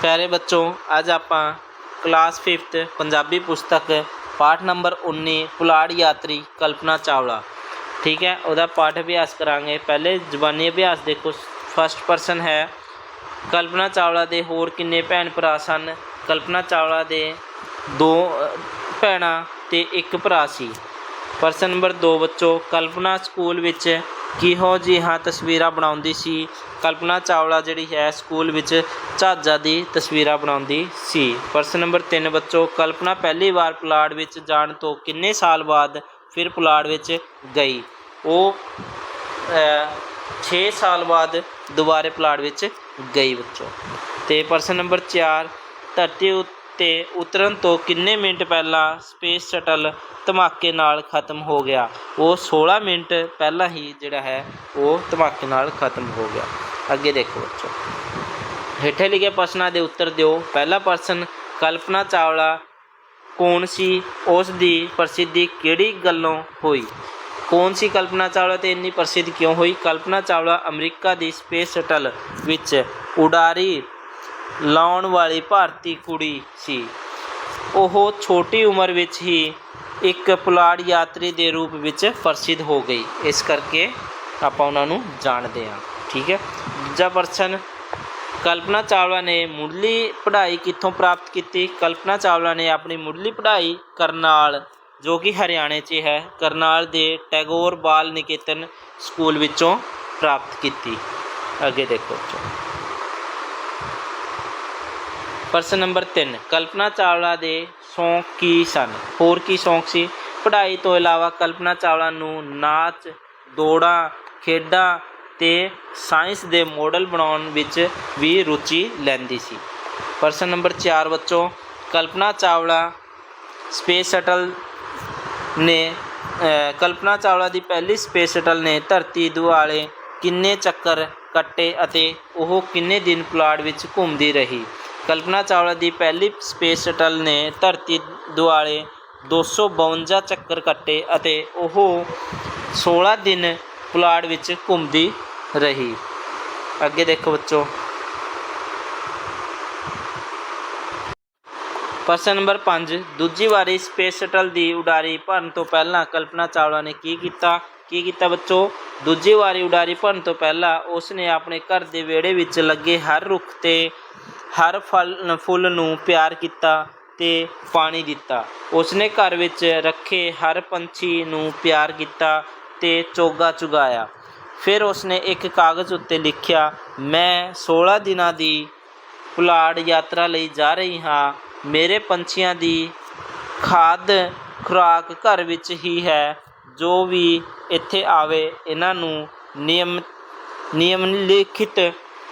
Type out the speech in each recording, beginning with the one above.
ਪਿਆਰੇ ਬੱਚੋ, ਅੱਜ ਆਪਾਂ ਕਲਾਸ 5th ਪੰਜਾਬੀ ਪੁਸਤਕ ਪਾਠ ਨੰਬਰ 19 ਪੁਲਾੜ ਯਾਤਰੀ ਕਲਪਨਾ ਚਾਵਲਾ। ਠੀਕ ਹੈ, ਉਹਦਾ ਪਾਠ ਅਭਿਆਸ ਕਰਾਂਗੇ। ਪਹਿਲੇ ਜ਼ਬਾਨੀ ਅਭਿਆਸ ਦੇਖੋ ਫਸਟ ਪਰਸਨ ਹੈ। ਕਲਪਨਾ ਚਾਵਲਾ ਦੇ ਹੋਰ ਕਿੰਨੇ ਭੈਣ ਭਰਾ ਸਨ? ਕਲਪਨਾ ਚਾਵਲਾ ਦੇ ਦੋ ਭੈਣਾਂ ਤੇ ਇੱਕ ਭਰਾ ਸੀ। ਪਰਸਨ ਨੰਬਰ 2 ਬੱਚੋ, ਕਲਪਨਾ ਸਕੂਲ ਵਿੱਚ ਕਿਹੋ ਜਿਹੀਆਂ ਤਸਵੀਰਾਂ ਬਣਾਉਂਦੀ ਸੀ? ਕਲਪਨਾ ਚਾਵਲਾ ਜਿਹੜੀ ਹੈ ਸਕੂਲ ਵਿੱਚ ਜਹਾਜ਼ਾਂ ਦੀ ਤਸਵੀਰਾਂ ਬਣਾਉਂਦੀ ਸੀ। ਪਰਸਨ ਨੰਬਰ 3 ਬੱਚੋ, ਕਲਪਨਾ ਪਹਿਲੀ ਵਾਰ ਪੁਲਾੜ ਵਿੱਚ ਜਾਣ ਤੋਂ ਕਿੰਨੇ ਸਾਲ ਬਾਅਦ ਫਿਰ ਪੁਲਾੜ ਵਿੱਚ ਗਈ? ਉਹ 6 ਸਾਲ ਬਾਅਦ ਦੁਬਾਰੇ ਪੁਲਾੜ ਵਿੱਚ ਗਈ ਬੱਚੋ। ਤੇ ਪਰਸਨ ਨੰਬਰ 4 ਧਰਤੀ ਉੱਤੇ ਉਤਰਨ ਤੋਂ ਕਿੰਨੇ ਮਿੰਟ ਪਹਿਲਾਂ ਸਪੇਸ ਸ਼ਟਲ ਧਮਾਕੇ ਨਾਲ ਖਤਮ ਹੋ ਗਿਆ? ਉਹ 16 ਮਿੰਟ ਪਹਿਲਾਂ ਹੀ ਜਿਹੜਾ ਹੈ, ਉਹ ਧਮਾਕੇ ਨਾਲ ਖਤਮ ਹੋ ਗਿਆ। ਅੱਗੇ ਦੇਖੋ ਬੱਚੋ। ਹੇਠੇ ਲਿਖੇ ਪ੍ਰਸ਼ਨਾਂ ਦੇ ਉੱਤਰ ਦਿਓ। ਪਹਿਲਾ ਪ੍ਰਸ਼ਨ, ਕਲਪਨਾ ਚਾਵਲਾ ਕੌਣ ਸੀ? ਉਸ ਦੀ ਪ੍ਰਸਿੱਧੀ ਕਿਹੜੀ ਗੱਲੋਂ ਹੋਈ? ਕੌਣ ਸੀ ਕਲਪਨਾ ਚਾਵਲਾ ਤੇ ਇੰਨੀ ਪ੍ਰਸਿੱਧ ਕਿਉਂ ਹੋਈ? ਕਲਪਨਾ ਚਾਵਲਾ ਅਮਰੀਕਾ ਦੀ ਸਪੇਸ ਸ਼ਟਲ ਵਿੱਚ ਉਡਾਰੀ ਲਾਉਣ ਵਾਲੀ ਭਾਰਤੀ ਕੁੜੀ ਸੀ। ਉਹ ਛੋਟੀ ਉਮਰ ਵਿੱਚ ਹੀ ਇੱਕ ਪੁਲਾੜ ਯਾਤਰੀ ਦੇ ਰੂਪ ਵਿੱਚ ਪ੍ਰਸਿੱਧ ਹੋ ਗਈ। ਇਸ ਕਰਕੇ ਆਪਾਂ ਉਹਨਾਂ ਨੂੰ ਜਾਣਦੇ ਹਾਂ। ਠੀਕ ਹੈ? ਦੂਜਾ ਪ੍ਰਸ਼ਨ ਕਲਪਨਾ ਚਾਵਲਾ ਨੇ ਮੁੱਢਲੀ ਪੜ੍ਹਾਈ ਕਿੱਥੋਂ ਪ੍ਰਾਪਤ ਕੀਤੀ? ਕਲਪਨਾ ਚਾਵਲਾ ਨੇ ਆਪਣੀ ਮੁੱਢਲੀ ਪੜ੍ਹਾਈ ਕਰਨਾਲ, ਜੋ ਕਿ ਹਰਿਆਣੇ 'ਚ ਹੈ, ਕਰਨਾਲ ਦੇ ਟੈਗੋਰ ਬਾਲ ਨਿਕੇਤਨ ਸਕੂਲ ਵਿੱਚੋਂ ਪ੍ਰਾਪਤ ਕੀਤੀ। ਅੱਗੇ ਦੇਖੋ ਪ੍ਰਸ਼ਨ ਨੰਬਰ 3 ਕਲਪਨਾ ਚਾਵਲਾ ਦੇ ਸ਼ੌਂਕ ਕੀ ਸਨ? ਹੋਰ ਕੀ ਸ਼ੌਂਕ ਸੀ? ਪੜ੍ਹਾਈ ਤੋਂ ਇਲਾਵਾ ਕਲਪਨਾ ਚਾਵਲਾ ਨੂੰ ਨਾਚ, ਦੌੜਾਂ, ਖੇਡਾਂ ਤੇ ਸਾਇੰਸ ਦੇ ਮਾਡਲ ਬਣਾਉਣ ਵਿੱਚ ਵੀ ਰੁਚੀ ਲੈਂਦੀ ਸੀ। ਪ੍ਰਸ਼ਨ ਨੰਬਰ 4 ਬੱਚੋ ਕਲਪਨਾ ਚਾਵਲਾ ਸਪੇਸ ਸ਼ਟਲ ਨੇ ਕਲਪਨਾ ਚਾਵਲਾ ਦੀ ਪਹਿਲੀ ਸਪੇਸ ਸ਼ਟਲ ਨੇ ਧਰਤੀ ਦੁਆਲੇ ਕਿੰਨੇ ਚੱਕਰ ਕੱਟੇ ਅਤੇ ਉਹ ਕਿੰਨੇ ਦਿਨ ਪੁਲਾੜ ਵਿੱਚ ਘੁੰਮਦੀ ਰਹੀ? ਕਲਪਨਾ ਚਾਵਲਾ ਦੀ ਪਹਿਲੀ ਸਪੇਸ ਸ਼ਟਲ ਨੇ ਧਰਤੀ ਦੁਆਲੇ 252 ਚੱਕਰ ਕੱਟੇ ਅਤੇ ਉਹ 16 ਦਿਨ ਪੁਲਾੜ ਵਿੱਚ ਘੁੰਮਦੀ ਰਹੀ। ਅੱਗੇ ਦੇਖੋ ਬੱਚੋ। ਪ੍ਰਸ਼ਨ ਨੰਬਰ 5 ਦੂਜੀ ਵਾਰੀ ਸਪੇਸ ਸ਼ਟਲ ਦੀ ਉਡਾਰੀ ਭਰਨ ਤੋਂ ਪਹਿਲਾਂ ਕਲਪਨਾ ਚਾਵਲਾ ਨੇ ਕੀ ਕੀਤਾ? ਕੀ ਕੀਤਾ ਬੱਚੋ? ਦੂਜੀ ਵਾਰੀ ਉਡਾਰੀ ਭਰਨ ਤੋਂ ਪਹਿਲਾਂ ਉਸ ਨੇ ਆਪਣੇ ਘਰ ਦੇ ਵਿਹੜੇ ਵਿੱਚ ਲੱਗੇ ਹਰ ਰੁੱਖ ਤੇ ਹਰ ਫਲ ਫੁੱਲ ਨੂੰ ਪਿਆਰ ਕੀਤਾ ਤੇ ਪਾਣੀ ਦਿੱਤਾ। ਉਸਨੇ ਘਰ ਵਿੱਚ ਰੱਖੇ ਹਰ ਪੰਛੀ ਨੂੰ ਪਿਆਰ ਕੀਤਾ ਤੇ ਚੋਗਾ ਚੁਗਾਇਆ। ਫਿਰ ਉਸਨੇ ਇੱਕ ਕਾਗਜ਼ ਉੱਤੇ ਲਿਖਿਆ, ਮੈਂ 16 ਦਿਨਾਂ ਦੀ ਪੁਲਾੜ ਯਾਤਰਾ ਲਈ ਜਾ ਰਹੀ ਹਾਂ। ਮੇਰੇ ਪੰਛੀਆਂ ਦੀ ਖਾਦ ਖੁਰਾਕ ਘਰ ਵਿੱਚ ਹੀ ਹੈ। ਜੋ ਵੀ ਇੱਥੇ ਆਵੇ, ਇਹਨਾਂ ਨੂੰ ਨਿਯਮ ਨਿਯਮਲਿਖਿਤ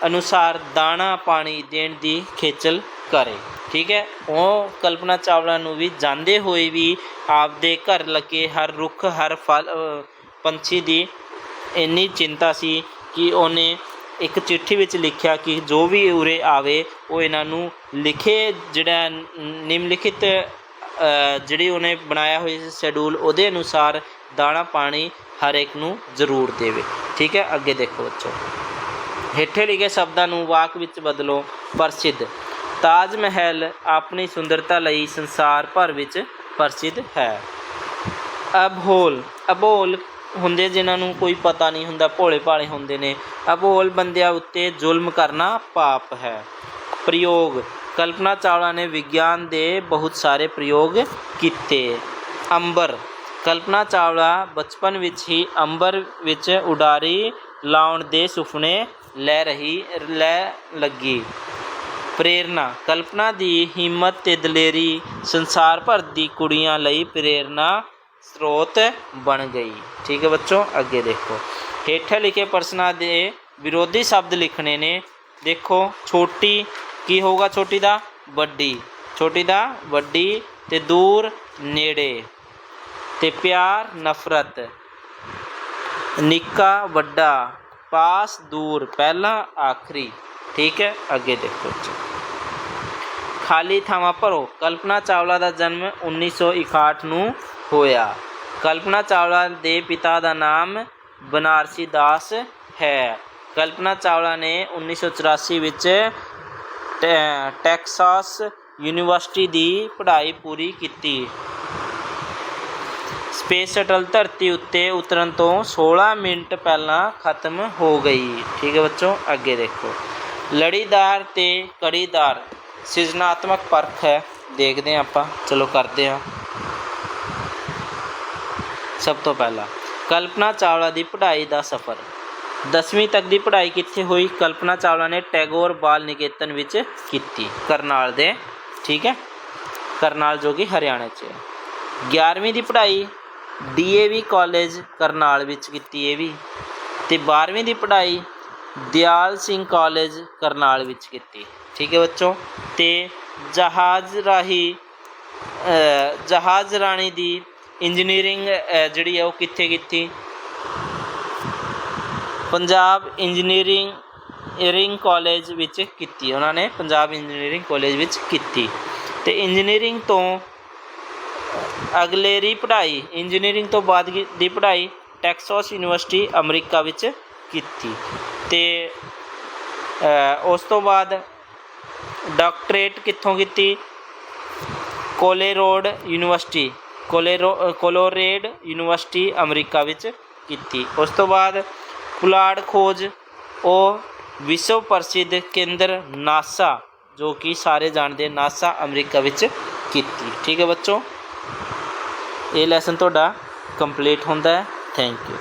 ਅਨੁਸਾਰ ਦਾਣਾ ਪਾਣੀ ਦੇਣ ਦੀ ਖੇਚਲ ਕਰੇ। ਠੀਕ ਹੈ? ਉਹ ਕਲਪਨਾ ਚਾਵਲਾ ਨੂੰ ਵੀ ਜਾਂਦੇ ਹੋਏ ਵੀ ਆਪਦੇ ਘਰ ਲੱਗੇ ਹਰ ਰੁੱਖ, ਹਰ ਫਲ ਪੰਛੀ ਦੀ ਇੰਨੀ ਚਿੰਤਾ ਸੀ ਕਿ ਉਹਨੇ ਇੱਕ ਚਿੱਠੀ ਵਿੱਚ ਲਿਖਿਆ ਕਿ ਜੋ ਵੀ ਉਰੇ ਆਵੇ, ਉਹ ਇਹਨਾਂ ਨੂੰ ਲਿਖੇ ਜਿਹੜਾ ਨਿਮਲਿਖਿਤ ਜਿਹੜੀ ਉਹਨੇ ਬਣਾਇਆ ਹੋਇਆ ਸੀ ਸ਼ੈਡਿਊਲ, ਉਹਦੇ ਅਨੁਸਾਰ ਦਾਣਾ ਪਾਣੀ ਹਰ ਇੱਕ ਨੂੰ ਜ਼ਰੂਰ ਦੇਵੇ। ਠੀਕ ਹੈ? ਅੱਗੇ ਦੇਖੋ ਬੱਚੋ। ਹੇਠੇ ਲਿਖੇ ਸ਼ਬਦਾਂ ਨੂੰ ਵਾਕ ਵਿੱਚ ਬਦਲੋ ਪ੍ਰਸਿੱਧ ਤਾਜ ਮਹਿਲ ਆਪਣੀ ਸੁੰਦਰਤਾ ਲਈ ਸੰਸਾਰ ਭਰ ਵਿੱਚ ਪ੍ਰਸਿੱਧ ਹੈ। ਅਬੋਲ ਅਬੋਲ ਹੁੰਦੇ ਜਿਨ੍ਹਾਂ ਨੂੰ ਕੋਈ ਪਤਾ ਨਹੀਂ ਹੁੰਦਾ ਭੋਲੇ ਭਾਲੇ ਹੁੰਦੇ ਨੇ। ਅਬੋਲ ਬੰਦਿਆਂ ਉੱਤੇ ਜ਼ੁਲਮ ਕਰਨਾ ਪਾਪ ਹੈ। ਪ੍ਰਯੋਗ ਕਲਪਨਾ ਚਾਵਲਾ ਨੇ ਵਿਗਿਆਨ ਦੇ ਬਹੁਤ ਸਾਰੇ ਪ੍ਰਯੋਗ ਕੀਤੇ। ਅੰਬਰ ਕਲਪਨਾ ਚਾਵਲਾ ਬਚਪਨ ਵਿੱਚ ਹੀ ਅੰਬਰ ਵਿੱਚ ਉਡਾਰੀ ਲਾਉਣ ਦੇ ਸੁਪਨੇ ਲੈ ਰਹੀ, ਲੈ ਲੱਗੀ। ਪ੍ਰੇਰਨਾ ਕਲਪਨਾ ਦੀ ਹਿੰਮਤ ਤੇ ਦਲੇਰੀ ਸੰਸਾਰ ਭਰ ਦੀ ਕੁੜੀਆਂ ਲਈ ਪ੍ਰੇਰਨਾ ਸਰੋਤ ਬਣ ਗਈ। ਠੀਕ ਹੈ ਬੱਚੋ, ਅੱਗੇ ਦੇਖੋ। ਹੇਠਾਂ ਲਿਖੇ ਪ੍ਰਸ਼ਨਾਂ ਦੇ ਵਿਰੋਧੀ ਸ਼ਬਦ ਲਿਖਣੇ ਨੇ। ਦੇਖੋ, ਛੋਟੀ ਕੀ ਹੋਊਗਾ? ਛੋਟੀ ਦਾ ਵੱਡੀ। ਛੋਟੀ ਦਾ ਵੱਡੀ ਤੇ ਦੂਰ ਨੇੜੇ। ਤੇ ਪਿਆਰ, ਨਫ਼ਰਤ। ਨਿੱਕਾ, ਵੱਡਾ, ਪਾਸ, ਦੂਰ, ਪਹਿਲਾ, ਆਖਰੀ। ਠੀਕ ਹੈ? ਅੱਗੇ ਦੇਖੋ ਖਾਲੀ ਥਾਵਾਂ ਭਰੋ। ਕਲਪਨਾ ਚਾਵਲਾ ਦਾ ਜਨਮ 1961 ਨੂੰ ਹੋਇਆ। ਕਲਪਨਾ ਚਾਵਲਾ ਦੇ ਪਿਤਾ ਦਾ ਨਾਮ ਬਨਾਰਸੀ ਦਾਸ ਹੈ। ਕਲਪਨਾ ਚਾਵਲਾ ਨੇ 1984 ਵਿੱਚ ਟੈ- ਟੈਕਸਾਸ ਯੂਨੀਵਰਸਿਟੀ ਦੀ ਪੜ੍ਹਾਈ ਪੂਰੀ ਕੀਤੀ। ਸਪੇਸ ਸ਼ਟਲ ਧਰਤੀ ਉੱਤੇ ਉਤਰਨ ਤੋਂ 16 ਮਿੰਟ ਪਹਿਲਾਂ ਖਤਮ ਹੋ ਗਈ। ਠੀਕ ਹੈ ਬੱਚੋ, ਅੱਗੇ ਦੇਖੋ। ਲੜੀਦਾਰ ਤੇ ਕੜੀਦਾਰ ਸਿਰਜਣਾਤਮਕ ਪਰਖ ਹੈ। ਦੇਖਦੇ ਹਾਂ ਆਪਾਂ। ਚਲੋ ਕਰਦੇ ਹਾਂ। ਸਭ ਤੋਂ ਪਹਿਲਾਂ, ਕਲਪਨਾ ਚਾਵਲਾ ਦੀ ਪੜ੍ਹਾਈ ਦਾ ਸਫ਼ਰ। 10ਵੀਂ ਤੱਕ ਦੀ ਪੜ੍ਹਾਈ ਕਿੱਥੇ ਹੋਈ? ਕਲਪਨਾ ਚਾਵਲਾ ਨੇ ਟੈਗੋਰ ਬਾਲ ਨਿਕੇਤਨ ਵਿੱਚ ਕੀਤੀ। ਕਰਨਾਲ ਦੇ। ਠੀਕ ਹੈ। ਕਰਨਾਲ ਜੋ ਕਿ ਹਰਿਆਣਾ 'ਚ। ਹੈ 11ਵੀਂ ਦੀ ਪੜ੍ਹਾਈ ਡੀਏਵੀ ਕਾਲਜ ਕਰਨਾਲ ਵਿੱਚ ਕੀਤੀ ਇਹ ਵੀ ਤੇ 12ਵੀਂ ਦੀ ਪੜ੍ਹਾਈ ਦਿਆਲ ਸਿੰਘ ਕਾਲਜ ਕਰਨਾਲ ਵਿੱਚ ਕੀਤੀ। ਠੀਕ ਹੈ ਬੱਚੋ? ਤੇ ਜਹਾਜ਼ ਰਾਹੀ ਜਹਾਜ਼ ਰਾਣੀ ਦੀ ਇੰਜੀਨੀਅਰਿੰਗ ਜਿਹੜੀ ਹੈ ਉਹ ਕਿੱਥੇ ਕੀਤੀ? ਪੰਜਾਬ ਇੰਜੀਨੀਅਰਿੰਗ ਇੰਜੀਨੀਅਰਿੰਗ ਕਾਲਜ ਵਿੱਚ ਕੀਤੀ ਉਹਨਾਂ ਨੇ, ਪੰਜਾਬ ਇੰਜੀਨੀਅਰਿੰਗ ਕਾਲਜ ਵਿੱਚ ਕੀਤੀ। ਤੇ ਇੰਜੀਨੀਅਰਿੰਗ ਤੋਂ ਅਗਲੇਰੀ ਪੜ੍ਹਾਈ ਇੰਜੀਨੀਅਰਿੰਗ ਤੋਂ ਬਾਅਦ ਦੀ ਪੜ੍ਹਾਈ ਟੈਕਸਾਸ ਯੂਨੀਵਰਸਿਟੀ ਅਮਰੀਕਾ ਵਿੱਚ ਕੀਤੀ। ਤੇ ਉਸ ਤੋਂ ਬਾਅਦ ਡਾਕਟਰੇਟ ਕਿੱਥੋਂ ਕੀਤੀ? Colorado university Colorado Colorado university America ਵਿੱਚ ਕੀਤੀ। ਉਸ ਤੋਂ ਬਾਅਦ ਪੁਲਾੜ ਖੋਜ, ਉਹ ਵਿਸ਼ਵ ਪ੍ਰਸਿੱਧ ਕੇਂਦਰ ਨਾਸਾ, ਜੋ ਕਿ ਸਾਰੇ ਜਾਣਦੇ ਨਾਸਾ ਅਮਰੀਕਾ ਵਿੱਚ ਕੀਤੀ। ਠੀਕ ਹੈ ਬੱਚੋ? ਇਹ ਲੈਸਨ ਤੁਹਾਡਾ ਕੰਪਲੀਟ ਹੁੰਦਾ ਹੈ। Thank you